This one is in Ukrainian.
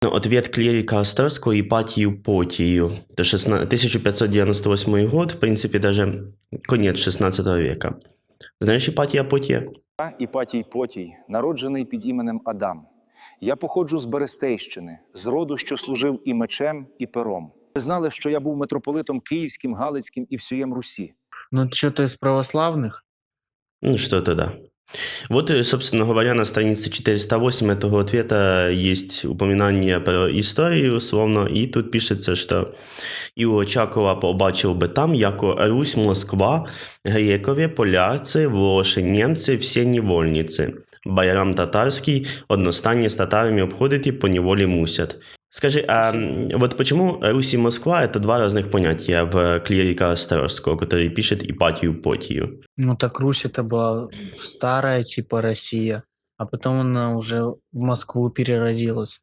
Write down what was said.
Ответ клирика Острозского Ипатию Потию. Это 16 1598 год, в принципе, даже конец 16 века. Знаешь Ипатия Потия? Я Іпатій Потій, народжений під іменем Адам. Я походжу з Берестейщини, з роду, що служив і мечем, і пером. Ви знали, що я був митрополитом Київським, Галицьким і всієм Русі. Ну, что-то из православных? Ну, что-то да. Вот, э, собственно говоря, на странице 408 этого ответа есть упоминание про историю, словно, и тут пишется, что «І Очакова побачив би там, яко Русь, Москва, грекові, поляці, волоші, німці, всі невольниці. Байрам татарський одностання з татарами обходить и по неволе мусят». Скажи, а вот почему Русь и Москва – это два разных понятия в клирика Острожского, который пишет Ипатию Потию? Ну, так Русь это была старая, типа Россия, а потом она уже в Москву переродилась.